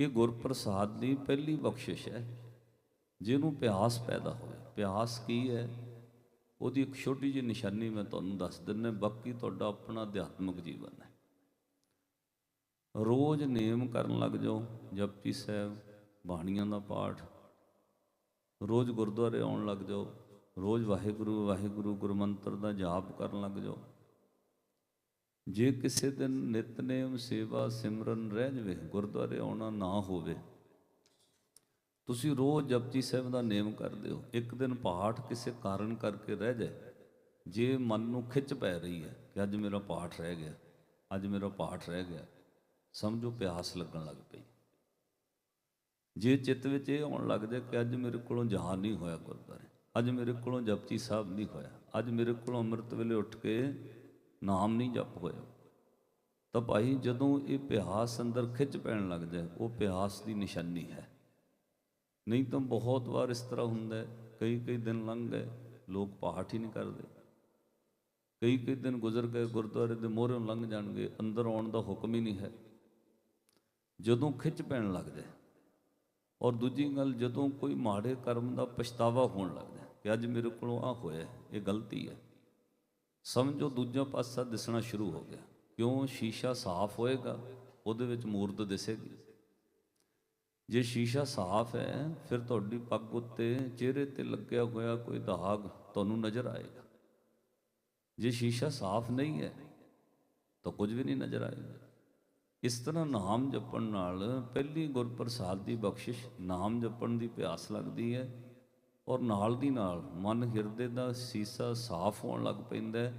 ਇਹ ਗੁਰਪ੍ਰਸਾਦ ਦੀ ਪਹਿਲੀ ਬਖਸ਼ਿਸ਼ ਹੈ, ਜਿਹਨੂੰ ਪਿਆਸ ਪੈਦਾ ਹੋਵੇ। ਪਿਆਸ ਕੀ ਹੈ? ਉਹਦੀ ਇੱਕ ਛੋਟੀ ਜਿਹੀ ਨਿਸ਼ਾਨੀ ਮੈਂ ਤੁਹਾਨੂੰ ਦੱਸ ਦਿੰਦਾ, ਬਾਕੀ ਤੁਹਾਡਾ ਆਪਣਾ ਅਧਿਆਤਮਿਕ ਜੀਵਨ ਹੈ। ਰੋਜ਼ ਨੇਮ ਕਰਨ ਲੱਗ ਜਾਓ, ਜਪਜੀ ਸਾਹਿਬ, ਬਾਣੀਆਂ ਦਾ ਪਾਠ। ਰੋਜ਼ ਗੁਰਦੁਆਰੇ ਆਉਣ ਲੱਗ ਜਾਓ, ਰੋਜ਼ ਵਾਹਿਗੁਰੂ ਵਾਹਿਗੁਰੂ ਗੁਰਮੰਤਰ ਦਾ ਜਾਪ ਕਰਨ ਲੱਗ ਜਾਓ। ਜੇ ਕਿਸੇ ਦਿਨ ਨਿਤਨੇਮ ਸੇਵਾ ਸਿਮਰਨ ਰਹਿ ਜਵੇ, ਗੁਰਦੁਆਰੇ ਆਉਣਾ ਨਾ ਹੋਵੇ, ਤੁਸੀਂ ਰੋਜ਼ ਜਪਜੀ ਸਾਹਿਬ ਦਾ ਨੇਮ ਕਰਦੇ ਹੋ। ਇੱਕ ਦਿਨ ਪਾਠ ਕਿਸੇ ਕਾਰਨ ਕਰਕੇ ਰਹਿ ਜਾਏ, ਜੇ ਮਨ ਨੂੰ ਖਿੱਚ ਪੈ ਰਹੀ ਹੈ ਕਿ ਅੱਜ ਮੇਰਾ ਪਾਠ ਰਹਿ ਗਿਆ, ਅੱਜ ਮੇਰਾ ਪਾਠ ਰਹਿ ਗਿਆ, ਸਮਝੋ ਪਿਆਸ ਲੱਗਣ ਲੱਗ ਪਈ। ਜੇ ਚਿੱਤ ਵਿੱਚ ਇਹ ਆਉਣ ਲੱਗ ਜਾਏ ਕਿ ਅੱਜ ਮੇਰੇ ਕੋਲੋਂ ਜਹਾਨ ਨਹੀਂ ਹੋਇਆ ਗੁਰਦੁਆਰੇ, ਅੱਜ ਮੇਰੇ ਕੋਲੋਂ ਜਪਜੀ ਸਾਹਿਬ ਨਹੀਂ ਹੋਇਆ, ਅੱਜ ਮੇਰੇ ਕੋਲੋਂ ਅੰਮ੍ਰਿਤ ਵੇਲੇ ਉੱਠ ਕੇ ਨਾਮ ਨਹੀਂ ਜਪ ਹੋਇਆ। ਤਾਂ ਭਾਈ ਜਦੋਂ ਇਹ ਪਿਆਸ ਅੰਦਰ ਖਿੱਚ ਪੈਣ ਲੱਗ ਜਾਏ, ਉਹ ਪਿਆਸ ਦੀ ਨਿਸ਼ਾਨੀ ਹੈ। ਨਹੀਂ ਤਾਂ ਬਹੁਤ ਵਾਰ ਇਸ ਤਰ੍ਹਾਂ ਹੁੰਦਾ ਕਈ ਕਈ ਦਿਨ ਲੰਘ ਗਏ, ਲੋਕ ਪਾਠ ਹੀ ਨਹੀਂ ਕਰਦੇ। ਕਈ ਕਈ ਦਿਨ ਗੁਜ਼ਰ ਗਏ, ਗੁਰਦੁਆਰੇ ਦੇ ਮੋਹਰੋਂ ਲੰਘ ਜਾਣਗੇ, ਅੰਦਰ ਆਉਣ ਦਾ ਹੁਕਮ ਹੀ ਨਹੀਂ ਹੈ। ਜਦੋਂ ਖਿੱਚ ਪੈਣ ਲੱਗ ਜਾਏ, ਔਰ ਦੂਜੀ ਗੱਲ ਜਦੋਂ ਕੋਈ ਮਾੜੇ ਕਰਮ ਦਾ ਪਛਤਾਵਾ ਹੋਣ ਲੱਗਦਾ ਕਿ ਅੱਜ ਮੇਰੇ ਕੋਲੋਂ ਆ ਹੋਇਆ, ਇਹ ਗਲਤੀ ਹੈ। ਸਮਝੋ ਦੂਜਾ ਪਾਸਾ ਦਿਸਣਾ ਸ਼ੁਰੂ ਹੋ ਗਿਆ। ਕਿਉਂ? ਸ਼ੀਸ਼ਾ ਸਾਫ਼ ਹੋਏਗਾ, ਉਹਦੇ ਵਿੱਚ ਮੂਰਤ ਦਿਸੇਗੀ। ਜੇ ਸ਼ੀਸ਼ਾ ਸਾਫ਼ ਹੈ, ਫਿਰ ਤੁਹਾਡੀ ਪੱਗ ਉੱਤੇ ਚਿਹਰੇ ਤੇ ਲੱਗਿਆ ਹੋਇਆ ਕੋਈ ਦਾਗ ਤੁਹਾਨੂੰ ਨਜ਼ਰ ਆਏਗਾ। ਜੇ ਸ਼ੀਸ਼ਾ ਸਾਫ਼ ਨਹੀਂ ਹੈ, ਤਾਂ ਕੁਝ ਵੀ ਨਹੀਂ ਨਜ਼ਰ ਆਏਗਾ। ਇਸ ਤਰ੍ਹਾਂ ਨਾਮ ਜਪਣ ਨਾਲ ਪਹਿਲੀ ਗੁਰਪ੍ਰਸਾਦ ਦੀ ਬਖਸ਼ਿਸ਼ ਨਾਮ ਜਪਣ ਦੀ ਪਿਆਸ ਲੱਗਦੀ ਹੈ। ਔਰ ਨਾਲ ਦੀ ਨਾਲ ਮਨ ਹਿਰਦੇ ਦਾ ਸੀਸਾ ਸਾਫ਼ ਹੋਣ ਲੱਗ ਪੈਂਦਾ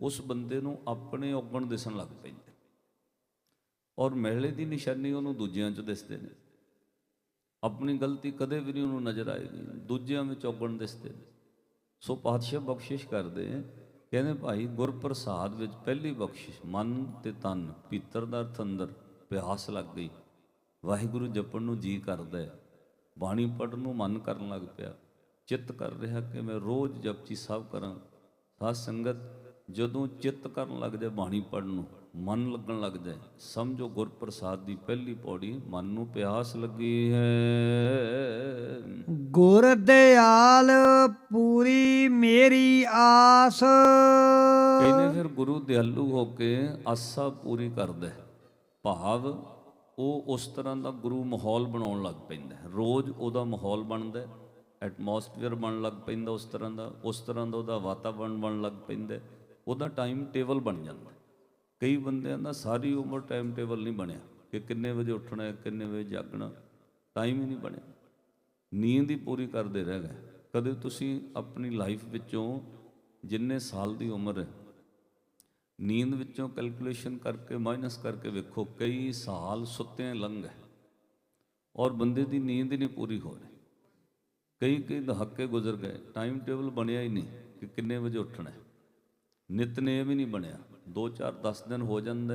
ਉਸ ਬੰਦੇ ਨੂੰ ਆਪਣੇ ਔਗਣ ਦਿਸਣ ਲੱਗ ਪੈਂਦੇ ਔਰ ਮਹਿਲੇ ਦੀ ਨਿਸ਼ਾਨੀ ਉਹਨੂੰ ਦੂਜਿਆਂ 'ਚ ਦਿਸਦੇ ਨੇ। ਆਪਣੀ ਗਲਤੀ ਕਦੇ ਵੀ ਨਹੀਂ ਉਹਨੂੰ ਨਜ਼ਰ ਆਏਗੀ, ਦੂਜਿਆਂ ਵਿੱਚ ਔਗਣ ਦਿਸਦੇ ਨੇ। ਸੋ ਪਾਤਸ਼ਾਹ ਬਖਸ਼ਿਸ਼ ਕਰਦੇ ਕਹਿੰਦੇ ਭਾਈ ਗੁਰਪ੍ਰਸਾਦ ਵਿੱਚ ਪਹਿਲੀ ਬਖਸ਼ਿਸ਼ ਮਨ ਤੇ ਤਨ, ਪੀਤਰ ਦਾ ਅਰਥ ਅੰਦਰ ਪਿਆਸ ਲੱਗ ਗਈ। ਵਾਹਿਗੁਰੂ ਜਪਣ ਨੂੰ ਜੀ ਕਰਦਾ ਹੈ। ਬਾਣੀ ਪੜਨ ਨੂੰ ਮਨ ਕਰਨ ਲੱਗ ਪਿਆ। ਚਿੱਤ ਕਰ ਰਿਹਾ ਕਿ ਮੈਂ ਰੋਜ਼ ਜਪਜੀ ਸਾਹਿਬ ਕਰਾਂ। ਸਾਧ ਸੰਗਤ ਜਦੋਂ ਚਿੱਤ ਕਰਨ ਲੱਗ ਜਾਏ ਬਾਣੀ ਪੜਨ ਨੂੰ ਮਨ ਲੱਗਣ ਲੱਗ ਜਾਏ ਸਮਝੋ ਗੁਰਪ੍ਰਸਾਦ ਦੀ ਪਹਿਲੀ ਪੌੜੀ ਮਨ ਨੂੰ ਪਿਆਸ ਲੱਗੀ ਹੈ। ਗੁਰ ਦਿਆਲ ਪੂਰੀ ਮੇਰੀ ਆਸ। ਕਹਿੰਦੇ ਫਿਰ ਗੁਰੂ ਦਿਆਲੂ ਹੋ ਕੇ ਆਸਾ ਪੂਰੀ ਕਰਦਾ ਹੈ। ਭਾਵ ਉਹ ਉਸ ਤਰ੍ਹਾਂ ਦਾ ਗੁਰੂ ਮਾਹੌਲ ਬਣਾਉਣ ਲੱਗ ਪੈਂਦਾ ਰੋਜ਼ ਉਹਦਾ ਮਾਹੌਲ ਬਣਦਾ ਹੈ। ਐਟਮੋਸਫੀਅਰ ਬਣਨ ਲੱਗ ਪੈਂਦਾ ਉਸ ਤਰ੍ਹਾਂ ਦਾ, ਉਸ ਤਰ੍ਹਾਂ ਦਾ ਉਹਦਾ ਵਾਤਾਵਰਣ ਬਣਨ ਲੱਗ ਪੈਂਦਾ, ਉਹਦਾ ਟਾਈਮ ਟੇਬਲ ਬਣ ਜਾਂਦਾ। ਕਈ ਬੰਦਿਆਂ ਦਾ ਸਾਰੀ ਉਮਰ ਟਾਈਮ ਟੇਬਲ ਨਹੀਂ ਬਣਿਆ, ਕਿ ਕਿੰਨੇ ਵਜੇ ਉੱਠਣਾ ਹੈ ਕਿੰਨੇ ਵਜੇ ਜਾਗਣਾ ਟਾਈਮ ਹੀ ਨਹੀਂ ਬਣਿਆ। ਨੀਂਦ ਹੀ ਪੂਰੀ ਕਰਦੇ ਰਹਿ ਗਏ। ਕਦੇ ਤੁਸੀਂ ਆਪਣੀ ਲਾਈਫ ਵਿੱਚੋਂ ਜਿੰਨੇ ਸਾਲ ਦੀ ਉਮਰ ਹੈ, ਨੀਂਦ ਵਿੱਚੋਂ ਕੈਲਕੂਲੇਸ਼ਨ ਕਰਕੇ ਮਾਈਨਸ ਕਰਕੇ ਵੇਖੋ, ਕਈ ਸਾਲ ਸੁੱਤੇ ਲੰਘ ਗਏ। ਔਰ ਬੰਦੇ ਦੀ ਨੀਂਦ ਹੀ ਨਹੀਂ ਪੂਰੀ ਹੋ ਰਹੀ। ਕਈ ਕਈ ਦਹਾਕੇ ਗੁਜ਼ਰ ਗਏ ਟਾਈਮ ਟੇਬਲ ਬਣਿਆ ਹੀ ਨਹੀਂ ਕਿ ਕਿੰਨੇ ਵਜੇ ਉੱਠਣਾ ਹੈ। ਨਿਤਨੇਮ ਹੀ ਨਹੀਂ ਬਣਿਆ। 2 4 10 ਦਿਨ ਹੋ ਜਾਂਦਾ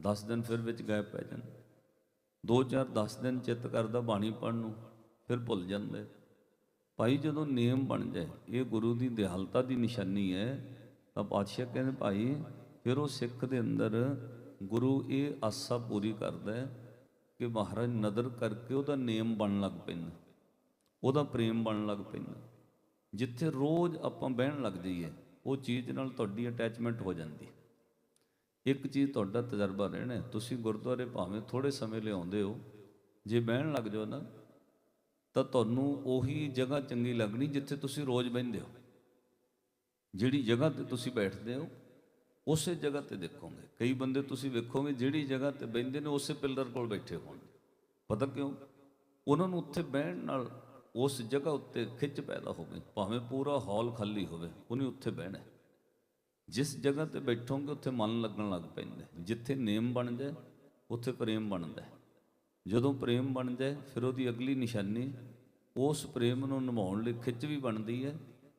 10 ਦਿਨ ਫਿਰ ਵਿੱਚ ਗਾਇਬ ਪੈ ਜਾਂਦਾ। 2 4 10 ਦਿਨ ਚਿੱਤ ਕਰਦਾ ਬਾਣੀ ਪੜਨ ਨੂੰ, ਫਿਰ ਭੁੱਲ ਜਾਂਦਾ। ਭਾਈ ਜਦੋਂ ਨੇਮ ਬਣ ਜਾਏ, ਇਹ ਗੁਰੂ ਦੀ ਦਿਆਲਤਾ ਦੀ ਨਿਸ਼ਾਨੀ ਹੈ, ਤਾਂ ਪਾਤਸ਼ਾਹ ਕਹਿੰਦੇ, ਭਾਈ, ਫਿਰ ਉਹ ਸਿੱਖ ਦੇ ਅੰਦਰ ਗੁਰੂ ਇਹ ਆਸਾ ਪੂਰੀ ਕਰਦਾ ਕਿ ਮਹਾਰਾਜ ਨਦਰ ਕਰਕੇ ਉਹਦਾ ਨੇਮ ਬਣਨ ਲੱਗ ਪੈਂਦਾ ਉਹਦਾ ਪ੍ਰੇਮ ਬਣਨ ਲੱਗ ਪੈਂਦਾ। ਜਿੱਥੇ ਰੋਜ਼ ਆਪਾਂ ਬਹਿਣ ਲੱਗ ਜਾਈਏ, ਉਹ ਚੀਜ਼ ਨਾਲ ਤੁਹਾਡੀ ਅਟੈਚਮੈਂਟ ਹੋ ਜਾਂਦੀ ਇੱਕ ਚੀਜ਼ ਤੁਹਾਡਾ ਤਜਰਬਾ ਰਹਿਣਾ ਤੁਸੀਂ ਗੁਰਦੁਆਰੇ ਭਾਵੇਂ ਥੋੜੇ ਸਮੇਂ ਲਈ ਆਉਂਦੇ ਹੋ, ਜੇ ਬਹਿਣ ਲੱਗ ਜਾਓ ਨਾ, ਤਾਂ ਤੁਹਾਨੂੰ ਉਹੀ ਜਗ੍ਹਾ ਚੰਗੀ ਲੱਗਣੀ ਜਿੱਥੇ ਤੁਸੀਂ ਰੋਜ਼ ਬਹਿੰਦੇ ਹੋ। ਜਿਹੜੀ ਜਗ੍ਹਾ ਤੇ ਤੁਸੀਂ ਬੈਠਦੇ ਹੋ, ਉਸੇ ਜਗ੍ਹਾ ਤੇ ਦੇਖੋਗੇ। ਕਈ ਬੰਦੇ ਤੁਸੀਂ ਵੇਖੋਗੇ, ਜਿਹੜੀ ਜਗ੍ਹਾ ਤੇ ਬਹਿੰਦੇ ਨੇ, ਉਸੇ ਪਿਲਰ ਕੋਲ ਬੈਠੇ ਹੋਣਗੇ। ਪਤਾ ਕਿਉਂ? ਉਹਨਾਂ ਨੂੰ ਉੱਥੇ ਬਹਿਣ ਨਾਲ ਉਸ ਜਗ੍ਹਾ ਉੱਤੇ ਖਿੱਚ ਪੈਦਾ ਹੋਵੇ, ਭਾਵੇਂ ਪੂਰਾ ਹਾਲ ਖਾਲੀ ਹੋਵੇ, ਉਹਨੇ ਉੱਥੇ ਬਹਿਣਾ ਜਿਸ ਜਗ੍ਹਾ ਤੇ ਬੈਠੋਗੇ, ਉੱਥੇ ਮਨ ਲੱਗਣ ਲੱਗ ਪੈਂਦਾ ਜਿੱਥੇ ਨੇਮ ਬਣ ਜਾਏ, ਉੱਥੇ ਪ੍ਰੇਮ ਬਣਦਾ ਜਦੋਂ ਪ੍ਰੇਮ ਬਣ ਜਾਏ, ਫਿਰ ਉਹਦੀ ਅਗਲੀ ਨਿਸ਼ਾਨੀ ਉਸ ਪ੍ਰੇਮ ਨੂੰ ਨਿਭਾਉਣ ਲਈ ਖਿੱਚ ਵੀ ਬਣਦੀ ਹੈ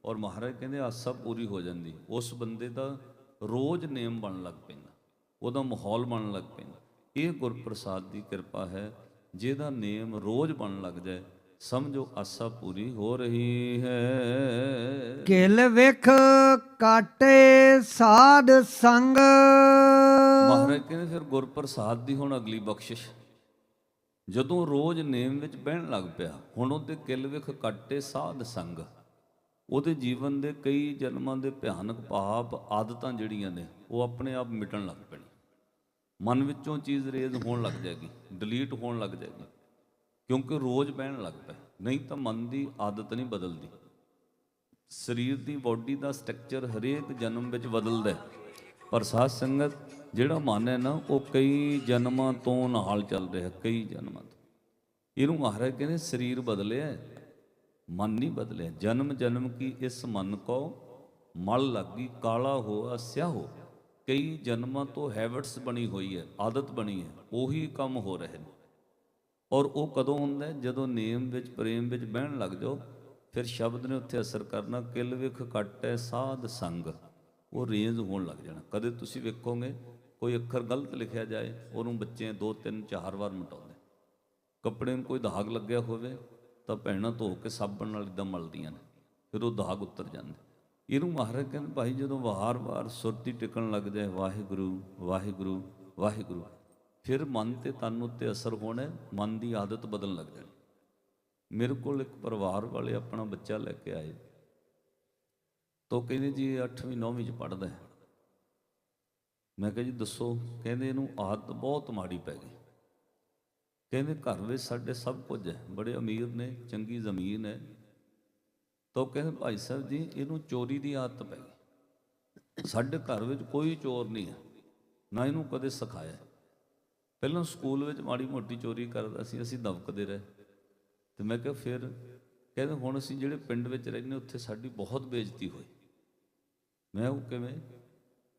ਔਰ ਮਹਾਰਾਜ ਕਹਿੰਦੇ ਆਸਾ ਪੂਰੀ ਹੋ ਜਾਂਦੀ ਉਸ ਬੰਦੇ ਦਾ ਰੋਜ਼ ਨੇਮ ਬਣਨ ਲੱਗ ਪੈਂਦਾ, ਉਹਦਾ ਮਾਹੌਲ ਬਣਨ ਲੱਗ ਪੈਂਦਾ। ਇਹ ਗੁਰਪ੍ਰਸਾਦ ਦੀ ਕਿਰਪਾ ਹੈ, ਜਿਹਦਾ ਨੇਮ ਰੋਜ਼ ਬਣਨ ਲੱਗ ਜਾਏ ਸਮਝੋ ਆਸਾ ਪੂਰੀ ਹੋ ਰਹੀ ਹੈ। ਕਿਲ ਵਿਖ ਕਾਟੇ ਸਾਧ ਸੰਗ। ਮਹਾਰਾਜ ਕਹਿੰਦੇ ਫਿਰ ਗੁਰਪ੍ਰਸਾਦ ਦੀ ਹੁਣ ਅਗਲੀ ਬਖਸ਼ਿਸ਼। ਜਦੋਂ ਰੋਜ਼ ਨੇਮ ਵਿੱਚ ਬਹਿਣ ਲੱਗ ਪਿਆ ਹੁਣ ਉਹਦੇ ਕਿਲ ਵਿਖ ਕੱਟੇ ਸਾਧ ਸੰਗ। ਉਹਦੇ ਜੀਵਨ ਦੇ ਕਈ ਜਨਮਾਂ ਦੇ ਭਿਆਨਕ ਪਾਪ ਆਦਤਾਂ ਜਿਹੜੀਆਂ ਨੇ ਉਹ ਆਪਣੇ ਆਪ ਮਿਟਣ ਲੱਗ ਪੈਣੀ। ਮਨ ਵਿੱਚੋਂ ਚੀਜ਼ ਰੇਜ਼ ਹੋਣ ਲੱਗ ਜਾਏਗੀ ਡਿਲੀਟ ਹੋਣ ਲੱਗ ਜਾਏਗੀ। ਕਿਉਂਕਿ ਰੋਜ਼ ਪਹਿਣ ਲੱਗ ਪਏ ਨਹੀਂ ਤਾਂ ਮਨ ਦੀ ਆਦਤ ਨਹੀਂ ਬਦਲਦੀ। ਸਰੀਰ ਦੀ ਬਾਡੀ ਦਾ ਸਟਰਕਚਰ ਹਰੇਕ ਜਨਮ ਵਿੱਚ ਬਦਲਦਾ ਪਰ ਸਾਧ ਸੰਗਤ ਜਿਹੜਾ ਮਨ ਹੈ ਨਾ, ਉਹ ਕਈ ਜਨਮਾਂ ਤੋਂ ਨਾਲ ਚੱਲ ਰਿਹਾ ਕਈ ਜਨਮਾਂ ਤੋਂ। ਇਹਨੂੰ ਮਹਾਰਾਜ ਕਹਿੰਦੇ ਸਰੀਰ ਬਦਲਿਆ ਮਨ ਨਹੀਂ ਬਦਲਿਆ ਜਨਮ ਜਨਮ ਕੀ ਇਸ ਮਨ ਕੋ ਮਲ ਲੱਗੀ, ਕਾਲਾ ਹੋਆ ਸਿਆਹੋ ਕਈ ਜਨਮਾਂ ਤੋਂ ਹੈਬਿਟਸ ਬਣੀ ਹੋਈ ਹੈ, ਆਦਤ ਬਣੀ ਹੈ, ਉਹੀ ਕੰਮ ਹੋ ਰਹੇ ਨੇ। ਔਰ ਉਹ ਕਦੋਂ ਹੁੰਦਾ ਜਦੋਂ ਨੇਮ ਵਿੱਚ, ਪ੍ਰੇਮ ਵਿੱਚ ਬਹਿਣ ਲੱਗ ਜਾਓ, ਫਿਰ ਸ਼ਬਦ ਨੇ ਉੱਥੇ ਅਸਰ ਕਰਨਾ, ਕਿਲ ਵਿਖ ਕੱਟੈ ਸਾਧ ਸੰਗ। ਉਹ ਰੇਂਜ ਹੋਣ ਲੱਗ ਜਾਣਾ। ਕਦੇ ਤੁਸੀਂ ਵੇਖੋਗੇ, ਕੋਈ ਅੱਖਰ ਗਲਤ ਲਿਖਿਆ ਜਾਏ, ਉਹਨੂੰ ਬੱਚੇ ਦੋ, ਤਿੰਨ, ਚਾਰ ਵਾਰ ਮਿਟਾਉਂਦੇ। ਕੱਪੜੇ ਨੂੰ ਕੋਈ ਦਾਗ ਲੱਗਿਆ ਹੋਵੇ, ਤਾਂ ਭੈਣਾਂ ਧੋ ਕੇ ਸਾਬਣ ਨਾਲ ਇਦਾਂ ਮਲਦੀਆਂ ਨੇ। ਫਿਰ ਉਹ ਦਾਗ ਉਤਰ ਜਾਂਦੇ। ਇਹਨੂੰ ਮਹਾਰਾਜ ਕਹਿੰਦੇ, ਭਾਈ ਜਦੋਂ ਵਾਰ-ਵਾਰ ਸੁਰਤੀ ਟਿਕਣ ਲੱਗ ਜਾਏ, ਵਾਹਿਗੁਰੂ ਵਾਹਿਗੁਰੂ ਵਾਹਿਗੁਰੂ। ਫਿਰ ਮਨ ਤੇ ਤਨ ਉੱਤੇ ਅਸਰ ਹੋਣਾ, ਮਨ ਦੀ ਆਦਤ ਬਦਲਣ ਲੱਗ ਜਾਣੀ। ਮੇਰੇ ਕੋਲ ਇੱਕ ਪਰਿਵਾਰ ਵਾਲੇ ਆਪਣਾ ਬੱਚਾ ਲੈ ਕੇ ਆਏ। ਤੋ ਕਹਿੰਦੇ ਜੀ 8ਵੀਂ 9ਵੀਂ ਚ ਪੜਦਾ ਹੈ। ਮੈਂ ਕਿਹਾ ਜੀ, ਦੱਸੋ, ਕਹਿੰਦੇ ਇਹਨੂੰ ਆਦਤ ਬਹੁਤ ਮਾੜੀ ਪੈ ਗਈ। ਕਹਿੰਦੇ ਘਰ ਵਿੱਚ ਸਾਡੇ ਸਭ ਕੁਝ ਹੈ, ਬੜੇ ਅਮੀਰ ਨੇ, ਚੰਗੀ ਜ਼ਮੀਨ ਹੈ। ਤੋ ਕਹਿੰਦੇ, ਭਾਈ ਸਾਹਿਬ ਜੀ, ਇਹਨੂੰ ਚੋਰੀ ਦੀ ਆਦਤ ਪੈ ਗਈ। ਸਾਡੇ ਘਰ ਵਿੱਚ ਕੋਈ ਚੋਰ ਨਹੀਂ ਹੈ, ਨਾ ਇਹਨੂੰ ਕਦੇ ਸਿਖਾਇਆ। ਪਹਿਲਾਂ ਸਕੂਲ ਵਿੱਚ ਮਾੜੀ ਮੋਟੀ ਚੋਰੀ ਕਰਦਾ ਸੀ, ਅਸੀਂ ਦਮਕਦੇ ਰਹੇ। ਤੇ ਮੈਂ ਕਿਹਾ ਫਿਰ ਕਹਿੰਦੇ ਹੁਣ ਅਸੀਂ ਜਿਹੜੇ ਪਿੰਡ ਵਿੱਚ ਰਹਿੰਦੇ ਉੱਥੇ ਸਾਡੀ ਬਹੁਤ ਬੇਇੱਜ਼ਤੀ ਹੋਈ। ਮੈਂ ਉਹ ਕਿਵੇਂ?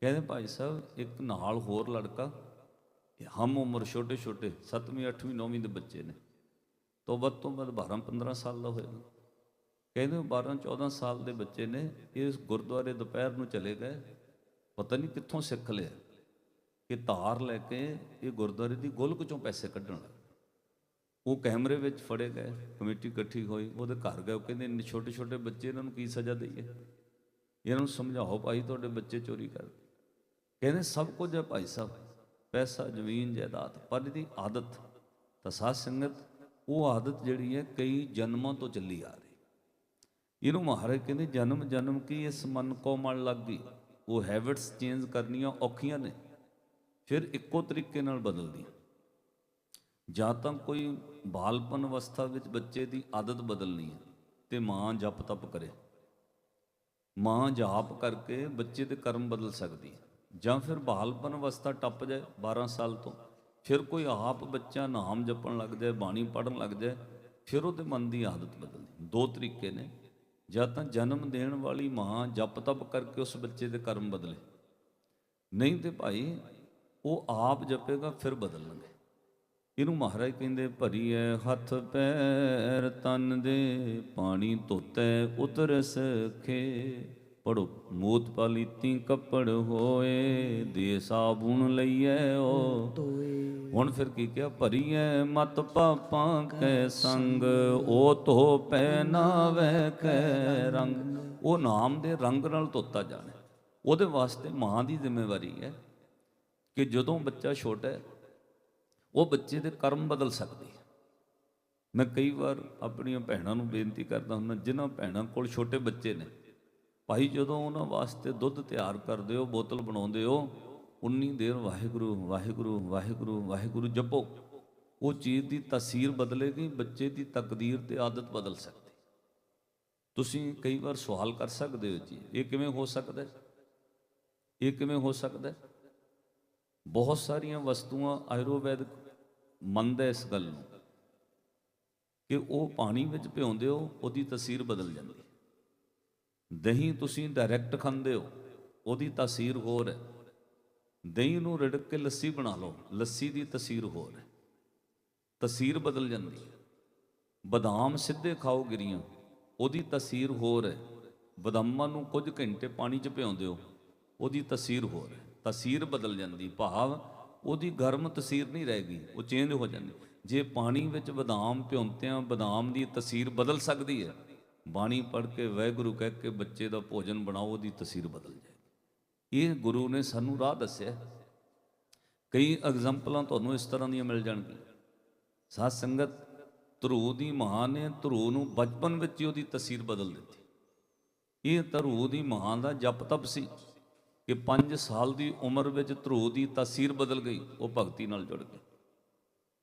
ਕਹਿੰਦੇ ਭਾਈ ਸਾਹਿਬ, ਇੱਕ ਨਾਲ ਹੋਰ ਲੜਕਾ ਹਮ ਉਮਰ ਛੋਟੇ ਛੋਟੇ 7ਵੀਂ 8ਵੀਂ 9ਵੀਂ ਦੇ ਬੱਚੇ ਨੇ। ਤੋਂ ਵੱਧ ਤੋਂ ਵੱਧ 12 15 ਸਾਲ ਦਾ ਹੋਏਗਾ ਕਹਿੰਦੇ 12 14 ਸਾਲ ਦੇ ਬੱਚੇ ਨੇ ਇਸ ਗੁਰਦੁਆਰੇ ਦੁਪਹਿਰ ਨੂੰ ਚਲੇ ਗਏ। ਪਤਾ ਨਹੀਂ ਕਿੱਥੋਂ ਸਿੱਖ ਲਿਆ। ਕਿ ਧਾਰ ਲੈ ਕੇ ਇਹ ਗੁਰਦੁਆਰੇ ਦੀ ਗੋਲਕ ਚੋਂ ਪੈਸੇ ਕੱਢਣ ਲੱਗ ਉਹ ਕੈਮਰੇ ਵਿੱਚ ਫੜੇ ਗਏ, ਕਮੇਟੀ ਇਕੱਠੀ ਹੋਈ, ਉਹਦੇ ਘਰ ਗਏ, ਉਹ ਕਹਿੰਦੇ ਛੋਟੇ ਛੋਟੇ ਬੱਚੇ ਇਹਨਾਂ ਨੂੰ ਕੀ ਸਜ਼ਾ ਦਈਏ? ਇਹਨਾਂ ਨੂੰ ਸਮਝਾਓ, ਭਾਈ ਤੁਹਾਡੇ ਬੱਚੇ ਚੋਰੀ ਕਰਦੇ। ਕਹਿੰਦੇ ਸਭ ਕੁਝ ਹੈ ਭਾਈ ਸਾਹਿਬ, ਪੈਸਾ, ਜ਼ਮੀਨ, ਜਾਇਦਾਦ, ਪਰ ਇਹਦੀ ਆਦਤ, ਤਾਂ ਸਾਧ ਸੰਗਤ, ਉਹ ਆਦਤ ਜਿਹੜੀ ਹੈ ਕਈ ਜਨਮਾਂ ਤੋਂ ਚੱਲੀ ਆ ਰਹੀ। ਇਹਨੂੰ ਮਹਾਰਾਜ ਕਹਿੰਦੇ ਜਨਮ ਜਨਮ ਕੀ ਇਸ ਮਨ ਕੋ ਮਨ ਲੱਗ ਗਈ? ਉਹ ਹੈਬਿਟਸ ਚੇਂਜ ਕਰਨੀਆਂ ਔਖੀਆਂ ਨੇ। ਫਿਰ ਇੱਕੋ ਤਰੀਕੇ ਨਾਲ ਬਦਲਦੀਆਂ। ਜਾਂ ਤਾਂ ਕੋਈ ਬਾਲਪਨ ਅਵਸਥਾ ਵਿੱਚ ਬੱਚੇ ਦੀ ਆਦਤ ਬਦਲਣੀ ਹੈ ਤੇ ਮਾਂ ਜਪ ਤਪ ਕਰੇ। ਮਾਂ ਜਾਪ ਕਰਕੇ ਬੱਚੇ ਦੇ ਕਰਮ ਬਦਲ ਸਕਦੀ ਹੈ। ਜਾਂ ਫਿਰ ਬਾਲਪਨ ਅਵਸਥਾ ਟੱਪ ਜਾਏ 12 ਸਾਲ ਤੋਂ, ਫਿਰ ਕੋਈ ਆਪ ਬੱਚਾ ਨਾਮ ਜਪਣ ਲੱਗ ਜਾਏ, ਬਾਣੀ ਪੜਨ ਲੱਗ ਜਾਏ, ਫਿਰ ਉਹਦੇ ਮਨ ਦੀ ਆਦਤ ਬਦਲਦੀ ਦੋ ਤਰੀਕੇ ਨੇ। ਜਾਂ ਤਾਂ ਜਨਮ ਦੇਣ ਵਾਲੀ ਮਾਂ ਜਪ ਤਪ ਕਰਕੇ ਉਸ ਬੱਚੇ ਦੇ ਕਰਮ ਬਦਲੇ। ਨਹੀਂ ਤੇ ਭਾਈ ਉਹ ਆਪ ਜਪੇਗਾ ਫਿਰ ਬਦਲਣਗੇ ਇਹਨੂੰ ਮਹਾਰਾਜ ਕਹਿੰਦੇ ਭਰੀ ਐ ਹੱਥ ਪੈਰ ਤਨ ਦੇ ਪਾਣੀ ਧੋਤੈ ਉਤਰ ਸਖੇ ਪੜੋ ਮੂਤ ਪਲੀਤੀ ਕੱਪੜ ਹੋਏ ਦੇ ਸਾਬੂਨ ਲਈਐ ਉਹ ਹੁਣ ਫਿਰ ਕੀ ਕਿਹਾ? ਭਰੀ ਐ ਮਤ ਪਾਪਾਂ ਕੈ ਸੰਗ ਉਹ ਧੋ ਪੈ ਨਾਵੇ ਕੈ ਰੰਗ। ਉਹ ਨਾਮ ਦੇ ਰੰਗ ਨਾਲ ਧੋਤਾ ਜਾਣਾ। ਉਹਦੇ ਵਾਸਤੇ ਮਾਂ ਦੀ ਜ਼ਿੰਮੇਵਾਰੀ ਹੈ। ਕਿ ਜਦੋਂ ਬੱਚਾ ਛੋਟਾ ਹੈ, ਉਹ ਬੱਚੇ ਦੇ ਕਰਮ ਬਦਲ ਸਕਦੀ ਮੈਂ ਕਈ ਵਾਰ ਆਪਣੀਆਂ ਭੈਣਾਂ ਨੂੰ ਬੇਨਤੀ ਕਰਦਾ ਹੁੰਦਾ, ਜਿਨ੍ਹਾਂ ਭੈਣਾਂ ਕੋਲ ਛੋਟੇ ਬੱਚੇ ਨੇ, ਭਾਈ ਜਦੋਂ ਉਹਨਾਂ ਵਾਸਤੇ ਦੁੱਧ ਤਿਆਰ ਕਰਦੇ ਹੋ, ਬੋਤਲ ਬਣਾਉਂਦੇ ਹੋ, ਉਨੀ ਦੇਰ ਵਾਹਿਗੁਰੂ ਵਾਹਿਗੁਰੂ ਵਾਹਿਗੁਰੂ ਵਾਹਿਗੁਰੂ ਜਪੋ, ਉਹ ਚੀਜ਼ ਦੀ ਤਸਵੀਰ ਬਦਲੇਗੀ, ਬੱਚੇ ਦੀ ਤਕਦੀਰ ਤੇ ਆਦਤ ਬਦਲ ਸਕਦੀ। ਤੁਸੀਂ ਕਈ ਵਾਰ ਸਵਾਲ ਕਰ ਸਕਦੇ ਹੋ ਜੀ, ਇਹ ਕਿਵੇਂ ਹੋ ਸਕਦਾ ਹੈ? ਇਹ ਕਿਵੇਂ ਹੋ ਸਕਦਾ ਹੈ? ਬਹੁਤ ਸਾਰੀਆਂ ਵਸਤੂਆਂ ਆਯੁਰਵੈਦਿਕ ਮੰਨਦਾ ਇਸ ਗੱਲ ਨੂੰ ਕਿ ਉਹ ਪਾਣੀ ਵਿੱਚ ਭਿਉਂਦੇ ਹੋ, ਉਹਦੀ ਤਸੀਰ ਬਦਲ ਜਾਂਦੀ ਹੈ। ਦਹੀਂ ਤੁਸੀਂ ਡਾਇਰੈਕਟ ਖਾਂਦੇ ਹੋ, ਉਹਦੀ ਤਸਵੀਰ ਹੋਰ ਹੈ। ਦਹੀਂ ਨੂੰ ਰਿੜਕ ਕੇ ਲੱਸੀ ਬਣਾ ਲਓ, ਲੱਸੀ ਦੀ ਤਸੀਰ ਹੋਰ ਹੈ। ਤਸੀਰ ਬਦਲ ਜਾਂਦੀ ਹੈ। ਬਦਾਮ ਸਿੱਧੇ ਖਾਓ ਗਿਰੀਆਂ, ਉਹਦੀ ਤਸਵੀਰ ਹੋਰ ਹੈ। ਬਦਾਮਾਂ ਨੂੰ ਕੁਝ ਘੰਟੇ ਪਾਣੀ 'ਚ ਭਿਉਂਦੇ ਹੋ, ਉਹਦੀ ਤਸੀਰ ਹੋਰ ਹੈ। ਤਸੀਰ ਬਦਲ ਜਾਂਦੀ, ਭਾਵ ਉਹਦੀ ਗਰਮ ਤਸੀਰ ਨਹੀਂ ਰਹਿ ਗਈ, ਉਹ ਚੇਂਜ ਹੋ ਜਾਂਦੀ। ਜੇ ਪਾਣੀ ਵਿੱਚ ਬਦਾਮ, ਭਿਉਂਤਿਆਂ ਬਦਾਮ ਦੀ ਤਸੀਰ ਬਦਲ ਸਕਦੀ ਹੈ, ਬਾਣੀ ਪੜ੍ਹ ਕੇ ਵਾਹਿਗੁਰੂ ਕਹਿ ਕੇ ਬੱਚੇ ਦਾ ਭੋਜਨ ਬਣਾਓ, ਉਹਦੀ ਤਸੀਰ ਬਦਲ ਜਾਏਗੀ ਇਹ ਗੁਰੂ ਨੇ ਸਾਨੂੰ ਰਾਹ ਦੱਸਿਆ। ਕਈ ਐਗਜ਼ਾਮਪਲਾਂ ਤੁਹਾਨੂੰ ਇਸ ਤਰ੍ਹਾਂ ਦੀਆਂ ਮਿਲ ਜਾਣਗੀਆਂ। ਸਾਧ ਸੰਗਤ ਧਰੂ ਦੀ ਮਾਂ ਨੇ, ਧਰੂ ਨੂੰ ਬਚਪਨ ਵਿੱਚ ਹੀ ਉਹਦੀ ਤਸਵੀਰ ਬਦਲ ਦਿੱਤੀ। ਇਹ ਧਰੂ ਦੀ ਮਾਂ ਦਾ ਜਪ ਤਪ ਸੀ। ਕਿ 5 ਸਾਲ ਦੀ ਉਮਰ ਵਿੱਚ ਧਰੂ ਦੀ ਤਸਵੀਰ ਬਦਲ ਗਈ, ਉਹ ਭਗਤੀ ਨਾਲ ਜੁੜ ਗਈ।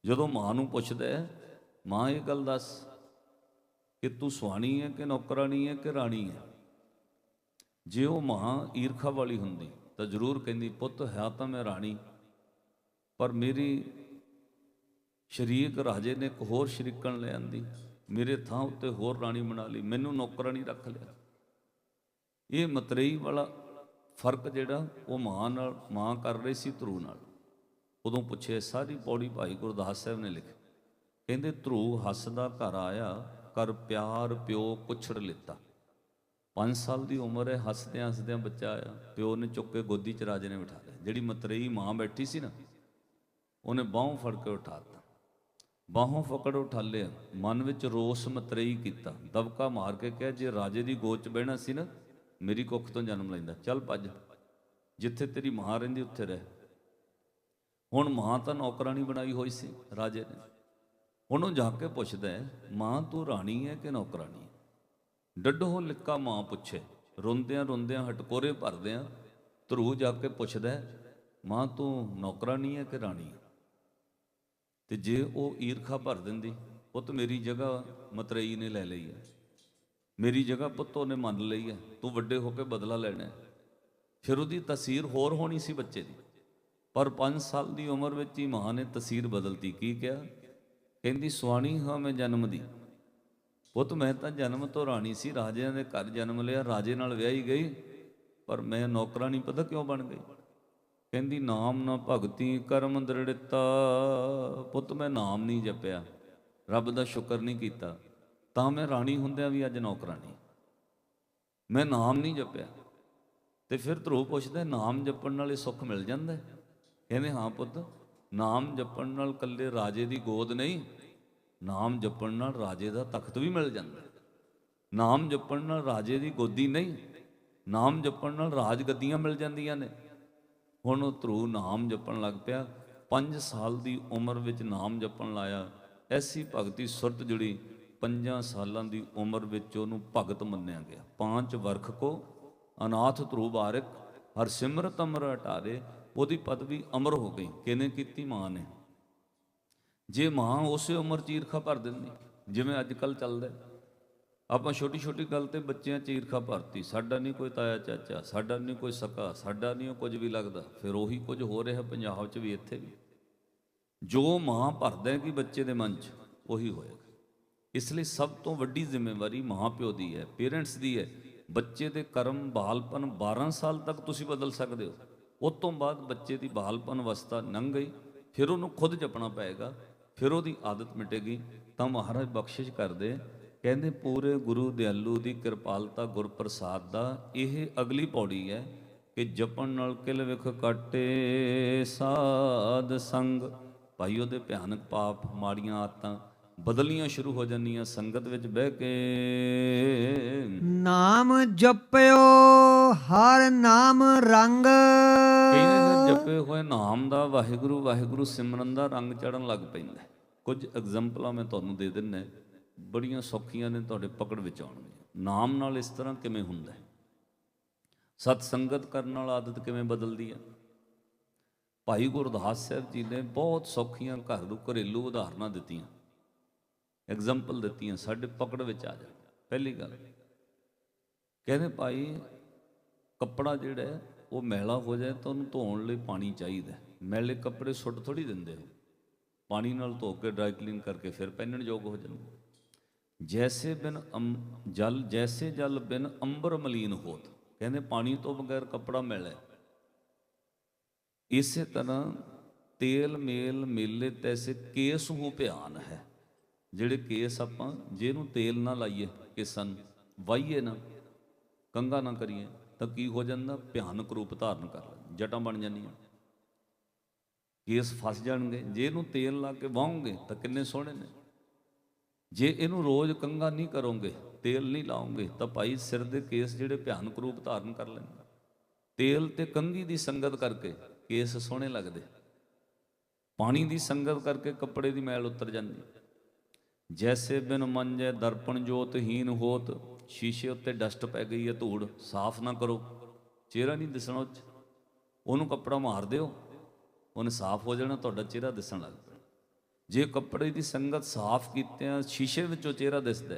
ਜਦੋਂ ਮਾਂ ਨੂੰ ਪੁੱਛਦਾ ਹੈ, ਮਾਂ ਇਹ ਗੱਲ ਦੱਸ ਕਿ ਤੂੰ ਸੁਹਾਣੀ ਹੈ ਕਿ ਨੌਕਰਾਣੀ ਹੈ ਕਿ ਰਾਣੀ ਹੈ? ਜੇ ਉਹ ਮਾਂ ਈਰਖਾ ਵਾਲੀ ਹੁੰਦੀ, ਤਾਂ ਜ਼ਰੂਰ ਕਹਿੰਦੀ, ਪੁੱਤ, ਹੈ ਤਾਂ ਮੈਂ ਰਾਣੀ, ਪਰ ਮੇਰੀ ਸ਼ਰੀਕ ਰਾਜੇ ਨੇ ਇੱਕ ਹੋਰ ਸ਼ਰੀਕਣ ਲੈ ਆਂਦੀ। ਮੇਰੇ ਥਾਂ ਉੱਤੇ ਹੋਰ ਰਾਣੀ ਬਣਾ ਲਈ, ਮੈਨੂੰ ਨੌਕਰਾਣੀ ਰੱਖ ਲਿਆ। ਇਹ ਮਤਰੇਈ ਵਾਲਾ ਫ਼ਰਕ ਜਿਹੜਾ ਉਹ ਮਾਂ ਨਾਲ, ਮਾਂ ਕਰ ਰਹੀ ਸੀ ਧਰੂ ਨਾਲ। ਉਦੋਂ ਪੁੱਛੇ ਸਾਰੀ ਪੌੜੀ ਭਾਈ ਗੁਰਦਾਸ ਸਾਹਿਬ ਨੇ ਲਿਖੀ। ਕਹਿੰਦੇ, ਧਰੂ ਹੱਸਦਾ ਘਰ ਆਇਆ, ਕਰ ਪਿਆਰ ਪਿਓ ਕੁਛੜ ਲਿੱਤਾ। 5 ਸਾਲ ਦੀ ਉਮਰ ਹੈ, ਹੱਸਦਿਆਂ ਹੱਸਦਿਆਂ ਬੱਚਾ ਆਇਆ। ਪਿਓ ਨੇ ਚੁੱਕ ਕੇ ਗੋਦੀ ਚ ਰਾਜੇ ਨੇ ਬਿਠਾ ਲਿਆ। ਜਿਹੜੀ ਮਤਰੇਈ ਮਾਂ ਬੈਠੀ ਸੀ ਨਾ, ਉਹਨੇ ਬਾਹੋਂ ਫੜ ਕੇ ਉਠਾਤਾ ਬਾਹੋਂ ਫਕੜ ਉਠਾ ਲਿਆ ਮਨ ਵਿੱਚ ਰੋਸ ਮਤਰੇਈ ਕੀਤਾ। ਦਬਕਾ ਮਾਰ ਕੇ ਕਿਹਾ, ਜੇ ਰਾਜੇ ਦੀ ਗੋਦ ਚ ਬਹਿਣਾ ਸੀ ਨਾ ਮੇਰੀ ਕੁੱਖ ਤੋਂ ਜਨਮ ਲੈਂਦਾ, ਚੱਲ ਭੱਜ। ਜਿੱਥੇ ਤੇਰੀ ਮਾਂ ਰਹਿੰਦੀ, ਉੱਥੇ ਰਹਿ। ਹੁਣ ਮਾਂ ਤਾਂ ਨੌਕਰਾਨੀ ਬਣਾਈ ਹੋਈ ਸੀ, ਰਾਜੇ ਨੇ। ਹੁਣ ਉਹ ਜਾ ਕੇ ਪੁੱਛਦਾ ਮਾਂ ਤੂੰ ਰਾਣੀ ਹੈ ਕਿ ਨੌਕਰਾਨੀ ਹੈ? ਡੱਡੋ ਲਿੱਕਾ ਮਾਂ ਪੁੱਛੇ, ਰੋਂਦਿਆਂ ਰੋਂਦਿਆਂ ਹਟਕੋਰੇ ਭਰਦਿਆਂ ਧਰੂ ਜਾ ਕੇ ਪੁੱਛਦਾ ਮਾਂ ਤੂੰ ਨੌਕਰਾਨੀ ਹੈ ਕਿ ਰਾਣੀ ਹੈ? ਤੇ ਜੇ ਉਹ ਈਰਖਾ ਭਰ ਦਿੰਦੀ, ਪੁੱਤ ਮੇਰੀ ਜਗ੍ਹਾ ਮਤਰੇਈ ਨੇ ਲੈ ਲਈ ਹੈ। ਮੇਰੀ ਜਗ੍ਹਾ ਪੁੱਤ ਉਹਨੇ ਮੰਨ ਲਈ ਹੈ, ਤੂੰ ਵੱਡੇ ਹੋ ਕੇ ਬਦਲਾ ਲੈਣਾ ਫਿਰ ਉਹਦੀ ਤਸਵੀਰ ਹੋਰ ਹੋਣੀ ਸੀ ਬੱਚੇ ਦੀ। ਪਰ 5 ਸਾਲ ਦੀ ਉਮਰ ਵਿੱਚ ਹੀ ਮਾਂ ਨੇ ਤਸਵੀਰ ਬਦਲਤੀ, ਕੀ ਕਿਹਾ? ਕਹਿੰਦੀ, ਸੁਆਣੀ ਹਾਂ ਮੈਂ ਜਨਮ ਦੀ। ਪੁੱਤ, ਮੈਂ ਤਾਂ ਜਨਮ ਤੋਂ ਰਾਣੀ ਸੀ, ਰਾਜਿਆਂ ਦੇ ਘਰ ਜਨਮ ਲਿਆ, ਰਾਜੇ ਨਾਲ ਵਿਆਹੀ ਗਈ, ਪਰ ਮੈਂ ਨੌਕਰਾਨੀ ਪਤਾ ਕਿਉਂ ਬਣ ਗਈ? ਕਹਿੰਦੀ, ਨਾਮ ਨਾ ਭਗਤੀ ਕਰਮ ਦ੍ਰਿੜਤਾ। ਪੁੱਤ, ਮੈਂ ਨਾਮ ਨਹੀਂ ਜਪਿਆ। ਰੱਬ ਦਾ ਸ਼ੁਕਰ ਨਹੀਂ ਕੀਤਾ। ਤਾਂ ਮੈਂ ਰਾਣੀ ਹੁੰਦਿਆਂ ਵੀ ਅੱਜ ਨੌਕਰਾਨੀ ਮੈਂ ਨਾਮ ਨਹੀਂ ਜਪਿਆ। ਤੇ ਫਿਰ ਧਰੋ ਪੁੱਛਦਾ, ਨਾਮ ਜਪਣ ਨਾਲ ਇਹ ਸੁੱਖ ਮਿਲ ਜਾਂਦਾ ਕਹਿੰਦੇ, ਹਾਂ ਪੁੱਤ, ਨਾਮ ਜਪਣ ਨਾਲ ਕੱਲੇ ਰਾਜੇ ਦੀ ਗੋਦ ਨਹੀਂ, ਨਾਮ ਜਪਣ ਨਾਲ ਰਾਜੇ ਦਾ ਤਖਤ ਵੀ ਮਿਲ ਜਾਂਦਾ ਨਾਮ ਜਪਣ ਨਾਲ ਰਾਜੇ ਦੀ ਗੋਦੀ ਨਹੀਂ, ਨਾਮ ਜਪਣ ਨਾਲ ਰਾਜ ਗੱਦੀਆਂ ਮਿਲ ਜਾਂਦੀਆਂ ਨੇ। ਹੁਣ ਉਹ ਧਰੂ ਨਾਮ ਜਪਣ ਲੱਗ ਪਿਆ। 5 ਸਾਲ ਦੀ ਉਮਰ ਵਿੱਚ ਨਾਮ ਜਪਣ ਲਾਇਆ। ਐਸੀ ਭਗਤੀ ਸੁਰਤ ਜੁੜੀ। ਪੰਜਾਂ ਸਾਲਾਂ ਦੀ ਉਮਰ ਵਿੱਚ ਉਹਨੂੰ ਭਗਤ ਮੰਨਿਆ ਗਿਆ। ਪਾਂਚ ਵਰਖ ਕੋ ਅਨਾਥ ਧਰੂ ਬਾਰਿਕ ਹਰ ਸਿਮਰਤ ਅਮਰ ਹਟਾਰੇ ਉਹਦੀ ਪਦਵੀ ਅਮਰ ਹੋ ਗਈ। ਕਿਹਨੇ ਕੀਤੀ? ਮਾਂ ਨੇ। ਜੇ ਮਾਂ ਉਸੇ ਉਮਰ ਚ ਈਰਖਾ ਭਰ ਦਿੰਦੀ, ਜਿਵੇਂ ਅੱਜ ਕੱਲ ਚੱਲਦਾ ਆਪਾਂ ਛੋਟੀ ਛੋਟੀ ਗੱਲ ਤੇ ਬੱਚਿਆਂ ਚ ਈਰਖਾ ਭਰਤੀ। ਸਾਡਾ ਨਹੀਂ ਕੋਈ ਤਾਇਆ ਚਾਚਾ, ਸਾਡਾ ਨਹੀਂ ਕੋਈ ਸਕਾ, ਸਾਡਾ ਨਹੀਂ ਉਹ ਕੁਝ ਵੀ ਲੱਗਦਾ। ਫਿਰ ਉਹੀ ਕੁਝ ਹੋ ਰਿਹਾ ਪੰਜਾਬ ਚ ਵੀ ਇੱਥੇ ਵੀ। ਜੋ ਮਾਂ ਭਰਦਾ ਕਿ ਬੱਚੇ ਦੇ ਮਨ ਚ, ਉਹੀ ਹੋਏਗਾ। ਇਸ ਲਈ ਸਭ ਤੋਂ ਵੱਡੀ ਜ਼ਿੰਮੇਵਾਰੀ ਮਾਂ ਪਿਓ ਦੀ ਹੈ ਪੇਰੈਂਟਸ ਦੀ ਹੈ। ਬੱਚੇ ਦੇ ਕਰਮ ਬਾਲਪਨ 12 ਸਾਲ ਤੱਕ ਤੁਸੀਂ ਬਦਲ ਸਕਦੇ ਹੋ। ਉਸ ਤੋਂ ਬਾਅਦ ਬੱਚੇ ਦੀ ਬਾਲਪਨ ਅਵਸਥਾ ਲੰਘ ਗਈ, ਫਿਰ ਉਹਨੂੰ ਖੁਦ ਜਪਣਾ ਪਏਗਾ, ਫਿਰ ਉਹਦੀ ਆਦਤ ਮਿਟੇਗੀ। ਤਾਂ ਮਹਾਰਾਜ ਬਖਸ਼ਿਸ਼ ਕਰਦੇ ਕਹਿੰਦੇ ਪੂਰੇ ਗੁਰੂ ਦਿਆਲੂ ਦੀ ਕਿਰਪਾਲਤਾ ਗੁਰ ਪ੍ਰਸਾਦ ਦਾ ਇਹ ਅਗਲੀ ਪੌੜੀ ਹੈ ਕਿ ਜਪਣ ਨਾਲ ਕਿਲ ਵਿਖ ਕਾਟੇ ਸਾਧ ਸੰਗ। ਭਾਈ, ਉਹਦੇ ਭਿਆਨਕ ਪਾਪ, ਮਾੜੀਆਂ ਆਦਤਾਂ ਬਦਲਣੀਆਂ ਸ਼ੁਰੂ ਹੋ ਜਾਂਦੀਆਂ ਸੰਗਤ ਵਿੱਚ ਬਹਿ ਕੇ। ਨਾਮ ਜਪਿਓ ਹਰ ਨਾਮ ਰੰਗ। ਕਹਿੰਦੇ ਜਪੇ ਹੋਏ ਨਾਮ ਦਾ ਵਾਹਿਗੁਰੂ ਵਾਹਿਗੁਰੂ ਸਿਮਰਨ ਦਾ ਰੰਗ ਚੜਨ ਲੱਗ ਪੈਂਦਾ। ਕੁਝ ਐਗਜ਼ਾਮਪਲਾਂ ਮੈਂ ਤੁਹਾਨੂੰ ਦੇ ਦਿੰਨਾ ਬੜੀਆਂ ਸੌਖੀਆਂ ਨੇ ਤੁਹਾਡੇ ਪਕੜ ਵਿੱਚ ਆਉਣਗੀਆਂ ਨਾਮ ਨਾਲ ਇਸ ਤਰ੍ਹਾਂ ਕਿਵੇਂ ਹੁੰਦਾ ਹੈ? ਸਤ ਸੰਗਤ ਕਰਨ ਨਾਲ ਆਦਤ ਕਿਵੇਂ ਬਦਲਦੀ ਹੈ? ਭਾਈ ਗੁਰਦਾਸ ਸਾਹਿਬ ਜੀ ਨੇ ਬਹੁਤ ਸੌਖੀਆਂ ਘਰ ਨੂੰ ਘਰੇਲੂ ਉਦਾਹਰਨਾਂ ਦਿੱਤੀਆਂ। ਐਗਜ਼ਾਮਪਲ ਦਿੱਤੀਆਂ, ਸਾਡੇ ਪਕੜ ਵਿੱਚ ਆ ਜਾ ਪਹਿਲੀ ਗੱਲ, ਕਹਿੰਦੇ ਭਾਈ, ਕੱਪੜਾ ਜਿਹੜਾ ਉਹ ਮੈਲਾ ਹੋ ਜਾਏ ਤਾਂ ਉਹਨੂੰ ਧੋਣ ਲਈ ਪਾਣੀ ਚਾਹੀਦਾ ਮੈਲੇ ਕੱਪੜੇ ਸੁੱਟ ਥੋੜੀ ਦਿੰਦੇ ਹੋ ਪਾਣੀ ਨਾਲ ਧੋ ਕੇ ਡਰਾਈ ਕਲੀਨ ਕਰਕੇ ਫਿਰ ਪਹਿਨਣ ਯੋਗ ਹੋ ਜਾਂਦੇ ਜੈਸੇ ਬਿਨ ਅਮ, ਜਲ, ਜੈਸੇ ਜਲ ਬਿਨ ਅੰਬਰ ਮਲੀਨ ਹੋਤ। ਕਹਿੰਦੇ ਪਾਣੀ ਤੋਂ ਬਗੈਰ ਕੱਪੜਾ ਮੈਲਾ ਇਸੇ ਤਰ੍ਹਾਂ ਤੇਲ, ਮੇਲ, ਮੇਲੇ ਤੈਸੇ ਕੇਸ ਹੂ ਭਿਆਨ ਹੈ। ਜਿਹੜੇ ਕੇਸ ਆਪਾਂ ਜਿਹਨੂੰ ਤੇਲ ਨਾ ਲਾਈਏ ਕੇਸਾਂ ਨੂੰ ਵਾਈਏ ਨਾ ਕੰਗਾ ਨਾ ਕਰੀਏ, ਤਾਂ ਕੀ ਹੋ ਜਾਂਦਾ? ਭਿਆਨਕ ਰੂਪ ਧਾਰਨ ਕਰ ਲੈਂਦੇ, ਜਟਾਂ ਬਣ ਜਾਂਦੀਆਂ। ਕੇਸ ਫਸ ਜਾਣਗੇ ਜੇ ਇਹਨੂੰ ਤੇਲ ਲਾ ਕੇ ਵਾਹੋਗੇ, ਤਾਂ ਕਿੰਨੇ ਸੋਹਣੇ ਨੇ। ਜੇ ਇਹਨੂੰ ਰੋਜ਼ ਕੰਗਾ ਨਹੀਂ ਕਰੋਗੇ, ਤੇਲ ਨਹੀਂ ਲਾਓਗੇ, ਤਾਂ ਭਾਈ ਸਿਰ ਦੇ ਕੇਸ ਜਿਹੜੇ ਭਿਆਨਕ ਰੂਪ ਧਾਰਨ ਕਰ ਲੈਂਦੇ ਤੇਲ ਤੇ ਕੰਗੀ ਦੀ ਸੰਗਤ ਕਰਕੇ ਕੇਸ ਸੋਹਣੇ ਲੱਗਦੇ। ਪਾਣੀ ਦੀ ਸੰਗਤ ਕਰਕੇ ਕੱਪੜੇ ਦੀ ਮੈਲ ਉਤਰ ਜਾਂਦੀ। ਜੈਸੇ ਬਿਨ ਮੰਜੇ ਦਰਪਣ ਜੋਤਹੀਨ ਹੋਤ, ਸ਼ੀਸ਼ੇ ਉੱਤੇ ਡਸਟ ਪੈ ਗਈ ਹੈ ਧੂੜ, ਸਾਫ਼ ਨਾ ਕਰੋ। ਚਿਹਰਾ ਨਹੀਂ ਦਿਸਣਾ ਉਹ 'ਚ ਉਹਨੂੰ ਕੱਪੜਾ ਮਾਰ ਦਿਓ। ਉਹਨੇ ਸਾਫ਼ ਹੋ ਜਾਣਾ, ਤੁਹਾਡਾ ਚਿਹਰਾ ਦਿਸਣ ਲੱਗ ਪੈਣਾ ਜੇ ਕੱਪੜੇ ਦੀ ਸੰਗਤ ਸਾਫ਼ ਕੀਤਿਆਂ ਸ਼ੀਸ਼ੇ ਵਿੱਚੋਂ ਚਿਹਰਾ ਦਿਸਦਾ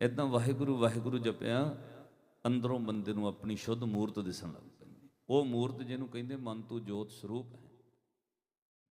ਇਦਾਂ ਵਾਹਿਗੁਰੂ ਵਾਹਿਗੁਰੂ ਜਪਿਆ, ਅੰਦਰੋਂ ਬੰਦੇ ਨੂੰ ਆਪਣੀ ਸ਼ੁੱਧ ਮੂਰਤ ਦਿਸਣ ਲੱਗ ਪੈਂਦੀ। ਉਹ ਮੂਰਤ ਜਿਹਨੂੰ ਕਹਿੰਦੇ ਮਨ ਤੂੰ ਜੋਤ ਸਰੂਪ ਹੈ।